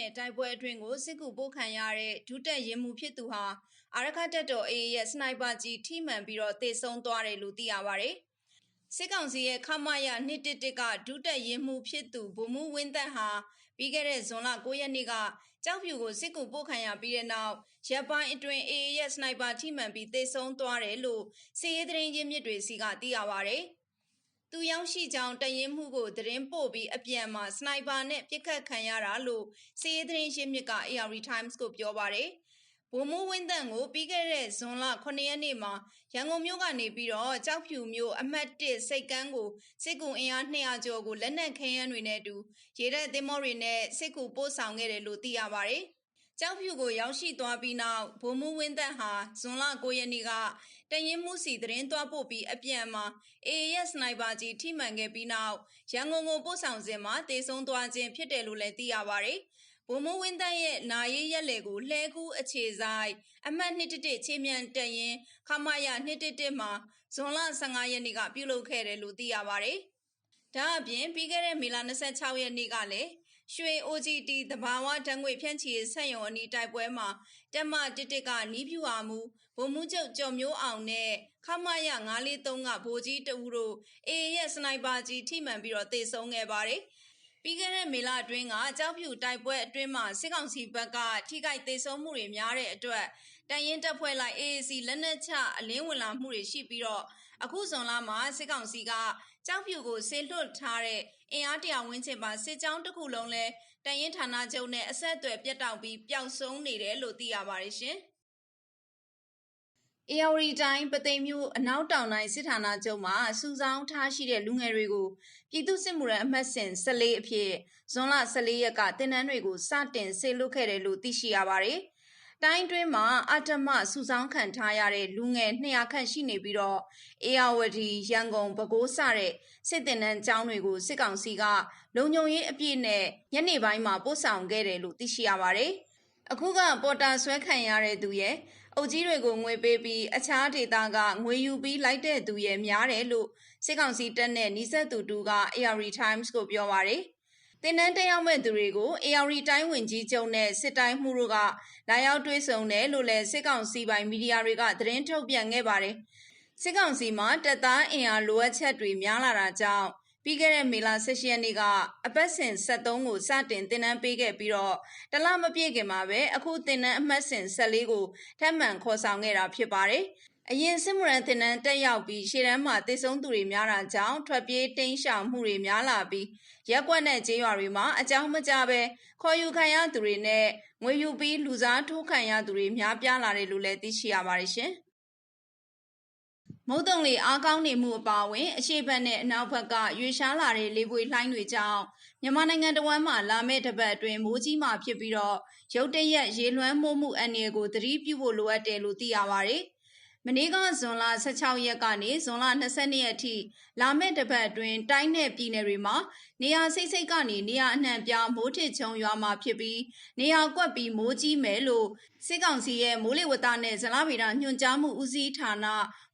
နယ်တိုက်ပွဲအတွင်းကိုစစ်ကူပို့ခံရတဲ့ဒုတက်ရင်မှုဖြစ်သူဟာအာရခတက်တော် AA ရဲ့စနိုက်ပါကြီးထိမှန်ပြီးတော့တေဆုံးသွားတယ်လို့သိရပါဗျ။စစ်ကောင်စီရဲ့ခမရ211ကဒုတက်ရင်မှုဖြစ်သူဗိုလ်မှူးဝင်းသက်ဟာပြီးခဲ့တဲ့ဇွန်လ9ရက်နေ့ကကြောက်ဖြူကိုစစ်ကူပို့ခံရပြီးတဲ့နောက်ရပ်ပိုင်းအတွင်း AA ရဲ့စနိုက်ပါထိမှန်ပြီးတေဆုံးသွားတယ်လို့စစ်ရေးသတင်းရင်းမြစ်တွေစီကသိရပါဗျ။ သူရောက်ရှိကြောင်းတရင်မှုကိုသတင်းပို့ပြီးအပြန်မှာစနိုက်ပါနဲ့ပြစ်ခတ်ခံရတာလို့စီးရေးသတင်းရှင်းမြစ်က AR Times ကိုပြောပါတယ်။ဗိုလ်မှူးဝင်းတန်ကိုပြီးခဲ့တဲ့ဇွန်လ9ရက်နေ့မှာရန်ကုန်မြို့ကနေပြီးတော့ကြောက်ဖြူမြို့အမှတ်1စိတ်ကန်းကိုစစ်ကူအင်အား200ကျော်ကိုလက်နက်ခဲယမ်းတွေနဲ့အတူရေတပ်သင်္ဘောတွေနဲ့စစ်ကူပို့ဆောင်ခဲ့တယ်လို့သိရပါတယ်။ ကြောက်ဖြူကို ရောက်ရှိသွားပြီးနောက် ဗိုလ်မှူးဝင်းသက်ဟာ ဇွန်လ9ရက်နေ့ကတရင်မှုစီသတင်းသွားပို့ပြီး အပြန်မှာ AAS စနိုက်ပါကြီးထိမှန်ခဲ့ပြီးနောက် ရန်ကုန်ကို ပို့ဆောင်စဉ်မှာတေဆုံးသွားခြင်း ဖြစ်တယ်လို့လည်း သိရပါတယ်။ဗိုလ်မှူးဝင်းသက်ရဲ့ နာရေးရက်လေကို လှဲကူးအခြေဆိုင်အမှတ်111ချေမြန်တရင်ခမရ111မှာ ဇွန်လ15ရက်နေ့က ပြုလုပ်ခဲ့တယ်လို့ သိရပါတယ်။ဒါအပြင် ပြီးခဲ့တဲ့ မေလ26ရက်နေ့ကလည်း ရွှေ OGT တဘာဝဓာတ်ငွေဖြန့်ချီဆက်ယုံအနီးတိုက်ပွဲမှာတက်မတစ်တစ်ကနီးဖြူဟာမူဗိုလ်မှူးချုပ်ကျော်မျိုးအောင်နဲ့ခမရ943ကဗိုလ်ကြီးတဦးတို့အေရဲ့စနိုက်ပါကြီးထိမှန်ပြီးတော့တေဆုံးခဲ့ပါတယ်ပြီးခဲ့တဲ့မေလအတွင်းကကြောက်ဖြူတိုက်ပွဲအတွင်းမှာစစ်ကောင်စီဘက်ကထိခိုက်သေးဆုံးမှုတွေများတဲ့အတွက်တန်ရင်တပ်ဖွဲ့လိုက် AAC လက်နက်ချအလင်းဝင်လာမှုတွေရှိပြီးတော့အခုဇွန်လမှာစစ်ကောင်စီကကြောက်ဖြူကိုဆေးလွတ်ထားတဲ့ အင်အားတရာဝန်းကျင်ပါ စစ်ကြောင်းတစ်ခုလုံးလဲတန်ရင်ဌာနချုပ်နဲ့ အဆက်အသွယ်ပြတ်တောက်ပြီး ပျောက်ဆုံးနေတယ်လို့ သိရပါတယ်ရှင်။အေယာဝတီတိုင်းပသိမ်မြို့ အနောက်တောင်တိုင်းစစ်ဌာနချုပ်မှာ စုဆောင်းထားရှိတဲ့ လူငယ်တွေကို ပြည်သူစစ်မှုရန်အမှတ်စဉ်14အဖြစ် ဇွန်လ14ရက်ကတင်နန်းတွေကို စတင်ဆေလွတ်ခဲ့တယ်လို့ သိရှိရပါတယ်။ တိုင်းတွင်းမှာအတ္တမစုဆောင်းခံထားရတဲ့လူငယ်200ခန့်ရှိနေပြီးတော့အေယာဝတီရန်ကုန်ပဲခူးစတဲ့စစ်တင်နန်းကျောင်းတွေကိုစစ်ကောင်စီကလုံခြုံရေးအပြည့်နဲ့ညနေပိုင်းမှာပို့ဆောင်ခဲ့တယ်လို့သိရှိရပါတယ်။အခုကပေါ်တာဆွဲခံရတဲ့သူရဲ့အုပ်ကြီးတွေကိုငွေပေးပြီးအခြားဒေသကငွေယူပြီးလိုက်တဲ့သူရဲ့များတယ်လို့စစ်ကောင်စီတပ်နဲ့နှိစက်သူတူက AR Times ကိုပြောပါတယ်။ တင်နန်းတက်ရောက်မဲ့သူတွေကို AR တိုင်းဝင်ကြီးချုပ်နဲ့စစ်တိုင်းမှုတို့ကလာရောက်တွေ့ဆုံတယ်လို့လည်းစစ်ကောင်စီပိုင်မီဒီယာတွေကသတင်းထုတ်ပြန်ခဲ့ပါတယ်။စစ်ကောင်စီမှာတပ်သားအင်အားလိုအပ်ချက်တွေများလာတာကြောင့်ပြီးခဲ့တဲ့မေလ16ရက်နေ့ကအပတ်စဉ်73ကိုစတင်တင်နန်းပေးခဲ့ပြီးတော့တလမပြည့်ခင်မှာပဲအခုတင်နန်းအမှတ်စဉ်14ကိုထပ်မံခေါ်ဆောင်ခဲ့တာဖြစ်ပါတယ် အရင်စစ်မှုရန်တင်နန်းတက်ရောက်ပြီးရှေ့တန်းမှာတိတ်ဆုံးသူတွေများတာကြောင့်ထွက်ပြေးတိမ်းရှောင်မှုတွေများလာပြီးရက်ကွက်နဲ့ကျေးရွာတွေမှာအကြောင်းမကြပဲခေါ်ယူခံရသူတွေနဲ့ငွေယူပြီးလူစားထိုးခံရသူတွေများပြားလာတယ်လို့လည်းသိရှိရပါတယ်ရှင်။မုတ်တုံလေအားကောင်းနေမှုအပါအဝင်အရှိတ်ဘက်နဲ့အနောက်ဘက်ကရွေရှားလာတဲ့လေပွေလှိုင်းတွေကြောင့်မြန်မာနိုင်ငံတဝမ်းမှာလာမယ့်တပတ်အတွင်းမိုးကြီးမှဖြစ်ပြီးတော့ရုတ်တရက်ရေလွှမ်းမိုးမှုအန္တရာယ်ကိုသတိပြုဖို့လိုအပ်တယ်လို့သိရပါတယ်။ မနေ့ကဇွန်လ16ရက်ကနေဇွန်လ22ရက်ထိလာမယ့်တစ်ပတ်အတွင်းတိုင်းနယ်ပြည်နယ်တွေမှာနေရာစိတ်စိတ်ကနေနေရာအနှံ့ပြားမိုးထစ်ချုံရွာမှာဖြစ်ပြီးနေရာကွက်ပြီးမိုးကြီးမယ်လို့စစ်ကောင်စီရဲ့မိုးလေဝသနဲ့ဇလဗေဒညွှန်ကြားမှုဦးစီးဌာန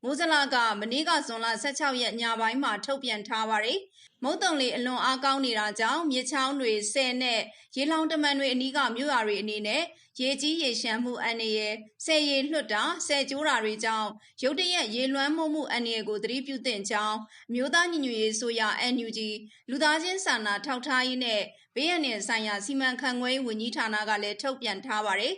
မိုးဇလာကမနေ့ကဇွန်လ16ရက်ညပိုင်းမှာထုတ်ပြန်ထားပါတယ်။ မုတ်တုံလေအလွန်အားကောင်းနေတာကြောင့်မြစ်ချောင်းတွေဆယ်နဲ့ရေလောင်တမန်တွေအနီးကမြို့ရွာတွေအနေနဲ့ရေကြီးရေရှမ်းမှုအန္တရာယ်ဆယ်ရေလွှတ်တာဆယ်ကျိုးတာတွေကြောင့်ရုတ်တရက်ရေလွှမ်းမှုမှုအန္တရာယ်ကိုသတိပြုသင့်ကြောင်းမြို့သားညီညွတ်ရေးဆိုရ NUG လူသားချင်းစာနာထောက်ထားရေးနဲ့ဘေးရန်နယ်ဆိုင်ရာစီမံခန့်ခွဲဝန်ကြီးဌာနကလည်းထုတ်ပြန်ထားပါတယ်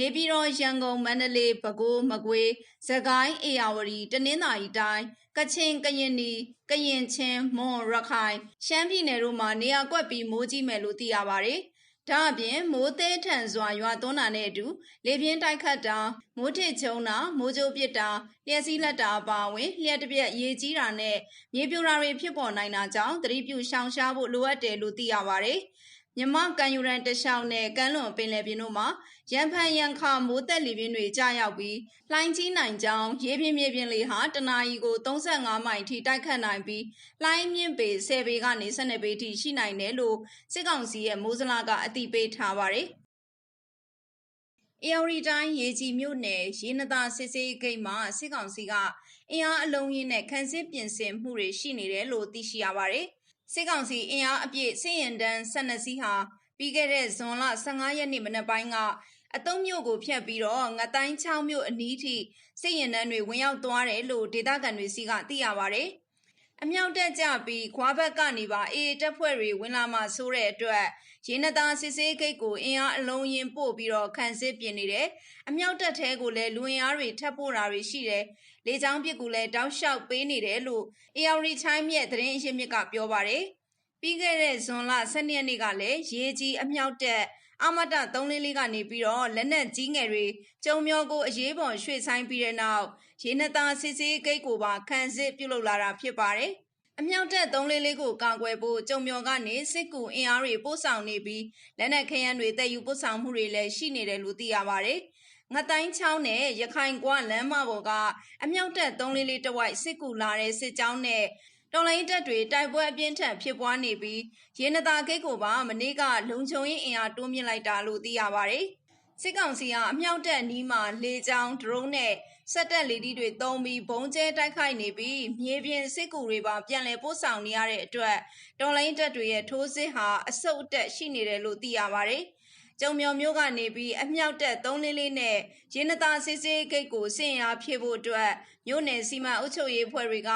နေပြည်တော်ရန်ကုန်မန္တလေးပဲခူးမကွေးစကိုင်းအေရဝတီတနင်္သာရီတိုင်းကချင်ကရင်နီကရင်ချင်းမွန်ရခိုင်ရှမ်းပြည်နယ်တို့မှာနေရာကွက်ပြီးမိုးကြီးမယ်လို့သိရပါတယ်။ဒါအပြင်မိုးသေးထန်စွာရွာသွန်းတာနဲ့အတူလေပြင်းတိုက်ခတ်တာမိုးထစ်ချုံတာမိုးကြိုးပစ်တာလျှက်စီးလက်တာအပါအဝင်လျှက်တပြက်ရေကြီးတာနဲ့မြေပြိုတာတွေဖြစ်ပေါ်နိုင်တာကြောင့်သတိပြုရှောင်ရှားဖို့လိုအပ်တယ်လို့သိရပါတယ်။ မြမကန်ယူရန်တလျှောက်နဲ့ကမ်းလွန်ပင်လယ်ပြင်တို့မှာရန်ဖန်ရန်ခါမိုးသက်လေပြင်းတွေကြာရောက်ပြီးလှိုင်းကြီးနိုင်ကြောင်းရေပြင်းမြေပြင်းလေဟာတနာရီကို35မိုင်ထိတိုက်ခတ်နိုင်ပြီးလှိုင်းမြင့်ပေ10ပေကနေ12ပေထိရှိနိုင်တယ်လို့စစ်ကောင်စီရဲ့မိုးစလာကအသိပေးထားပါတယ်။အေရီတိုင်းရေကြီးမြို့နယ်ရေနသာစစ်စေးဂိတ်မှာစစ်ကောင်စီကအင်အားအလုံးရင်းနဲ့ခန်းစစ်ပြင်ဆင်မှုတွေရှိနေတယ်လို့သိရှိရပါတယ်။ စစ်ကောင်စီအင်အားအပြည့်စစ်ရင်တန်း12စီးဟာပြီးခဲ့တဲ့ဇွန်လ15ရက်နေ့မနက်ပိုင်းကအတုံးမြို့ကိုဖျက်ပြီးတော့ငတိုင်းချောင်းမြို့အနီးထိစစ်ရင်တန်းတွေဝင်ရောက်သွားတယ်လို့ဒေသခံတွေစီကသိရပါဗျ။အမြောက်တက်ကြပြီးခွာဘက်ကနေပါအေးတပ်ဖွဲ့တွေဝင်လာမှဆိုတဲ့အတွက်ရင်းနသားစစ်စေးဂိတ်ကိုအင်အားအလုံးရင်ပို့ပြီးတော့ခံစစ်ပြင်နေတယ်။အမြောက်တက်ထဲကိုလည်းလူဝင်အားတွေထပ်ပို့တာတွေရှိတယ်။ လေချောင်းပစ်ကူလည်းတောက်လျှောက်ပေးနေတယ်လို့အေယော်ရီချိုင်းမြက်သတင်းအရင်းမြစ်ကပြောပါတယ်။ပြီးခဲ့တဲ့ဇွန်လ12ရက်နေ့ကလည်းရေကြီးအမြောက်တက်အမတ344ကနေပြီးတော့လက်နက်ကြီးငယ်တွေကျုံမျောကိုအရေးပေါ်ရွှေ့ဆိုင်ပြီးတဲ့နောက်ရေနသားစစ်စေးဂိတ်ကိုပါခံစစ်ပြုလုပ်လာတာဖြစ်ပါတယ်။အမြောက်တက်344ကိုကာကွယ်ဖို့ကျုံမျောကနေစစ်ကူအင်အားတွေပို့ဆောင်နေပြီးလက်နက်ခဲယမ်းတွေတည်ယူပို့ဆောင်မှုတွေလည်းရှိနေတယ်လို့သိရပါတယ်။ ငတိုင်းချောင်းနဲ့ရခိုင်ကွာလမ်းမပေါ်ကအမြောက်တက်344တဝိုက်စစ်ကူလာတဲ့စစ်ကြောင်းနဲ့တော်လိုင်းတပ်တွေတိုက်ပွဲအပြင်းထန်ဖြစ်ပွားနေပြီးရေနတာဂိတ်ကိုပါမနေ့ကလုံခြုံရေးအင်အားတိုးမြင့်လိုက်တာလို့သိရပါတယ်။စစ်ကောင်စီကအမြောက်တပ်နီးမှာလေကြောင်းဒရုန်းနဲ့စက်တက်လေဒီတွေတုံးပြီးဘုံကျဲတိုက်ခိုက်နေပြီးမြေပြင်စစ်ကူတွေပါပြန်လည်ပို့ဆောင်နေရတဲ့အတွက်တော်လိုင်းတပ်တွေရဲ့ထိုးစစ်ဟာအဆုတ်အတက်ရှိနေတယ်လို့သိရပါတယ်။ ကျုံမျော်မျိုးကနေပြီးအမြောက်တက်344နဲ့ရင်းနသားစစ်စေးဂိတ်ကိုစင်အားဖြည့်ဖို့အတွက်မြို့နယ်စီမံအုပ်ချုပ်ရေးဖွဲ့တွေက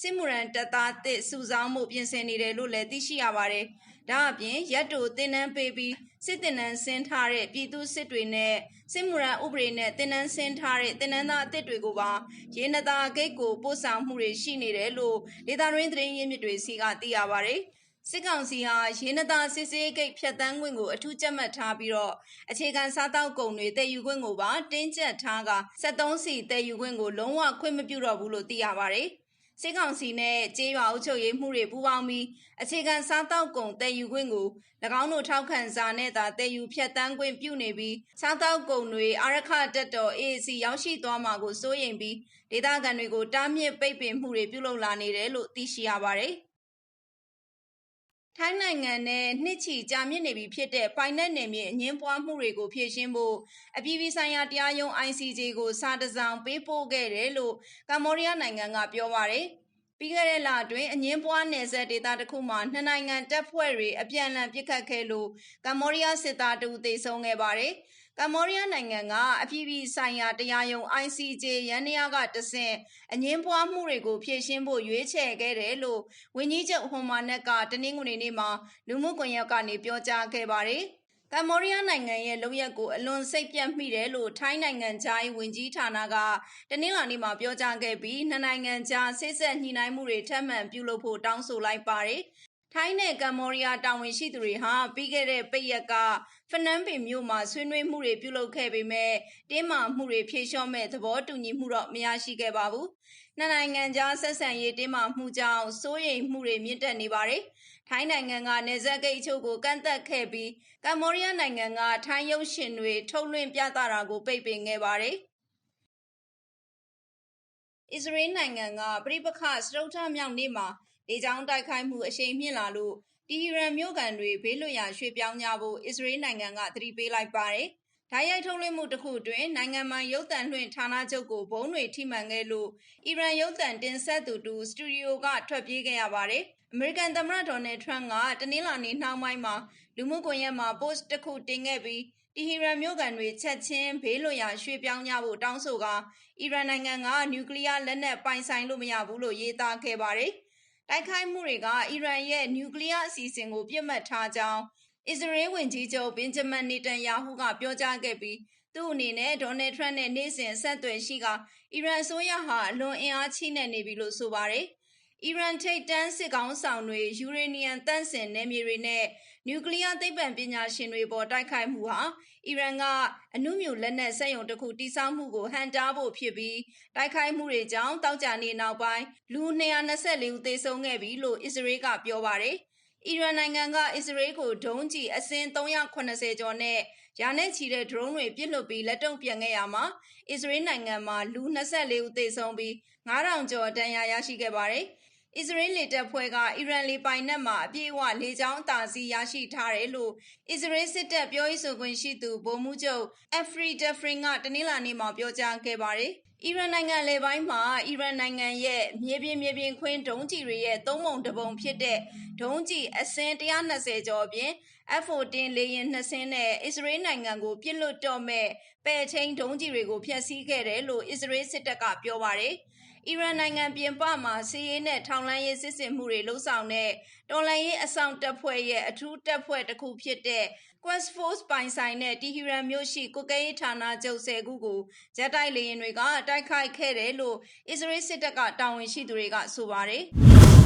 စစ်မှုရန်တပ်သားတစ်စုဆောင်းမှုပြင်ဆင်နေတယ်လို့လည်းသိရှိရပါတယ်။ဒါအပြင်ရက်တိုတင်နန်းပေးပြီးစစ်တင်နန်းဆင်းထားတဲ့ပြည်သူစစ်တွေနဲ့စစ်မှုရန်ဥပဒေနဲ့တင်နန်းဆင်းထားတဲ့တင်နန်းသားအသစ်တွေကိုပါရင်းနသားဂိတ်ကိုပို့ဆောင်မှုတွေရှိနေတယ်လို့ဒေတာရင်းသတင်းရင်းမြစ်တွေစီကသိရပါတယ်။ စစ်ကောင်စီဟာရင်းနသားစစ်စေးဂိတ်ဖြတ်တန်းခွင့်ကိုအထူးကြက်မှတ်ထားပြီးတော့အခြေခံစားတောက်ကုန်တွေတည်ယူခွင့်ကိုပါတင်းကျပ်ထားက73စီတည်ယူခွင့်ကိုလုံးဝခွင့်မပြုတော့ဘူးလို့သိရပါတယ်။စစ်ကောင်စီနဲ့ကြေးရွာအုပ်ချုပ်ရေးမှုတွေပူးပေါင်းပြီးအခြေခံစားတောက်ကုန်တည်ယူခွင့်ကို၎င်းတို့ထောက်ခံစာနဲ့သာတည်ယူဖြတ်တန်းခွင့်ပြုနေပြီးစားတောက်ကုန်တွေအာရခတက်တော် AAC ရောက်ရှိသွားမှာကိုစိုးရိမ်ပြီးဒေသခံတွေကိုတားမြစ်ပိတ်ပင်မှုတွေပြုလုပ်လာနေတယ်လို့သိရှိရပါတယ်။ ထိုင်းနိုင်ငံနဲ့နှစ်ချီကြာမြင့်နေပြီဖြစ်တဲ့ပိုင်နက်နယ်မြေအငင်းပွားမှုတွေကိုဖြေရှင်းဖို့အပြည်ပြည်ဆိုင်ရာတရားရုံး ICJ ကိုစာတစောင်ပေးပို့ခဲ့တယ်လို့ကမ္ဘောဒီးယားနိုင်ငံကပြောပါတယ်။ပြီးခဲ့တဲ့လအတွင်းအငင်းပွားနယ်စပ်ဒေသတစ်ခုမှာနှစ်နိုင်ငံတပ်ဖွဲ့တွေအပြန်အလှန်ပစ်ခတ်ခဲ့လို့ကမ္ဘောဒီးယားစစ်သားတူသေဆုံးခဲ့ပါတယ်။ ကမ္ဘောဒီးယားနိုင်ငံကအပြည်ပြည်ဆိုင်ရာတရားရုံး ICJ ရန်နေရကတဆင့်အငင်းပွားမှုတွေကိုဖြေရှင်းဖို့ရွေးချယ်ခဲ့တယ်လို့ဝန်ကြီးချုပ်ဟွန်မာနက်ကတနင်္ဂနွေနေ့မှာလူမှုကွန်ရက်ကနေပြောကြားခဲ့ပါတယ်။ကမ္ဘောဒီးယားနိုင်ငံရဲ့လုပ်ရက်ကိုအလွန်စိတ်ပြတ်မိတယ်လို့ထိုင်းနိုင်ငံသားရေးဝန်ကြီးဌာနကတနင်္လာနေ့မှာပြောကြားခဲ့ပြီးနှစ်နိုင်ငံကြားဆိတ်ဆက်ညှိနှိုင်းမှုတွေထပ်မံပြုလုပ်ဖို့တောင်းဆိုလိုက်ပါတယ် ထိုင်းနဲ့ကမ္ဘောဒီးယားတာဝန်ရှိသူတွေဟာပြီးခဲ့တဲ့ပိတ်ရက်ကဖနန်းပင်မြို့မှာဆွေးနွေးမှုတွေပြုလုပ်ခဲ့ပေမဲ့တင်းမာမှုတွေဖြေလျှော့မဲ့သဘောတူညီမှုတော့မရရှိခဲ့ပါဘူး။နှစ်နိုင်ငံကြားဆက်ဆံရေးတင်းမာမှုကြောင့်စိုးရိမ်မှုတွေမြင့်တက်နေပါတယ်။ထိုင်းနိုင်ငံကနေဇက်ဂိတ်အချို့ကိုကန့်သက်ခဲ့ပြီးကမ္ဘောဒီးယားနိုင်ငံကထိုင်းရုပ်ရှင်တွေထုတ်လွှင့်ပြသတာကိုပိတ်ပင်ခဲ့ပါတယ်။အစ္စရေးနိုင်ငံကပြိပခစတုထမြောက်နေ့မှာ လေကြောင်းတိုက်ခိုက်မှုအရှိန်မြင့်လာလို့တီဟီရန်မြို့ကန်တွေဘေးလွတ်ရာရွှေ့ပြောင်းကြဖို့အစ္စရေးနိုင်ငံကသတိပေးလိုက်ပါတယ်။ဓာတ်ရိုက်ထုတ်လွှင့်မှုတစ်ခုတွင်နိုင်ငံမှရုပ်သံလွှင့်ဌာနချုပ်ကိုဘုံတွေထိမှန်ခဲ့လို့အီရန်ရုပ်သံတင်ဆက်သူတူစတူဒီယိုကထွက်ပြေးခဲ့ရပါတယ်။အမေရိကန်သမ္မတဒေါ်နယ်ထရန့်ကတနင်္လာနေ့နှောင်းပိုင်းမှာလူမှုကွန်ရက်မှာ post တစ်ခုတင်ခဲ့ပြီးတီဟီရန်မြို့ကန်တွေချက်ချင်းဘေးလွတ်ရာရွှေ့ပြောင်းကြဖို့တောင်းဆိုကအီရန်နိုင်ငံကနျူကလ িয়ার လက်နက်ပိုင်ဆိုင်လို့မရဘူးလို့ရေးသားခဲ့ပါတယ်။ တိုက်ခိုက်မှုတွေက အီရန်ရဲ့နျူကလ িয়ার အစီအစဉ်ကိုပြစ်မှတ်ထားကြောင်း အစ္စရေးဝန်ကြီးချုပ်ဘင်ဂျမန်နေတန်ယာဟုကပြောကြားခဲ့ပြီး သူ့အနေနဲ့ဒေါ်နယ်ထရန့်နဲ့ နေ့စဉ်ဆက်သွယ်ရှိကအီရန်အစိုးရဟာ အလွန် အင်အားချိနဲ့နေပြီလို့ ဆိုပါတယ်။ အီရန်ထိပ်တန်းစစ်ကောင်းဆောင်တွေ ယူရေနီယံတန့်စင်နယ်မြေတွေနဲ့ နျူကလ িয়ার သိပ္ပံပညာရှင်တွေပေါ် တိုက်ခိုက်မှုဟာ အီရန်ကအနုမြူလက်နက်စက်ရုံတစ်ခုတိစောက်မှုကို ဟန်တားဖို့ဖြစ်ပြီး တိုက်ခိုက်မှုတွေကြောင့်တောက်ကြနေနောက်ပိုင်း လူ224ဦး သေဆုံးခဲ့ပြီလို့ အစ္စရေးက ပြောပါတယ်။အီရန်နိုင်ငံက အစ္စရေးကို ဒုံးကျည် အစင်း380ကျော်နဲ့ ရာနဲ့ချီတဲ့ ဒရုန်းတွေ ပစ်လွတ်ပြီး လက်တုံ့ပြန်ခဲ့ရမှာ အစ္စရေးနိုင်ငံမှာ လူ24ဦး သေဆုံးပြီး9000ကျော် ဒဏ်ရာရရှိခဲ့ပါတယ်။ အစ္စရေးလေတပ်ဖွဲ့ကအီရန်လေပိုင်နက်မှာအပြည့်အဝလေကြောင်းအသာစီးရရှိထားတယ်လို့အစ္စရေးစစ်တပ်ပြောရေးဆိုခွင့်ရှိသူဗိုလ်မှူးချုပ်အဖရီဒဖရင်ကတနင်္လာနေ့မှာပြောကြားခဲ့ပါတယ်။အီရန်နိုင်ငံလေပိုင်းမှာအီရန်နိုင်ငံရဲ့မြေပြင်မြေပြင်ခွင်းဒုံးကျည်တွေရဲ့သုံးပုံတစ်ပုံဖြစ်တဲ့ဒုံးကျည်အစင်း120ကျော်အပြင် F-14 လေယာဉ်နှစ်စင်းနဲ့အစ္စရေးနိုင်ငံကိုပြစ်လွတ်တော့မဲ့ပဲ့ချင်းဒုံးကျည်တွေကိုဖျက်ဆီးခဲ့တယ်လို့အစ္စရေးစစ်တပ်ကပြောပါတယ်။ အီရန်နိုင်ငံပြင်ပမှာစီးရေးနဲ့ထောင်လှမ်းရေးစစ်ဆင်မှုတွေလှုပ်ဆောင်တဲ့တော်လှန်ရေးအဆောင်တပ်ဖွဲ့ရဲ့အထူးတပ်ဖွဲ့တစ်ခုဖြစ်တဲ့ Quds Force ပိုင်ဆိုင်တဲ့တီဟီရန်မြို့ရှိကုကဲရေးဌာနချုပ်၁၀ခုကိုဂျက်တိုက်လေယာဉ်တွေကတိုက်ခိုက်ခဲ့တယ်လို့အစ္စရေးစစ်တပ်ကတာဝန်ရှိသူတွေကဆိုပါတယ်။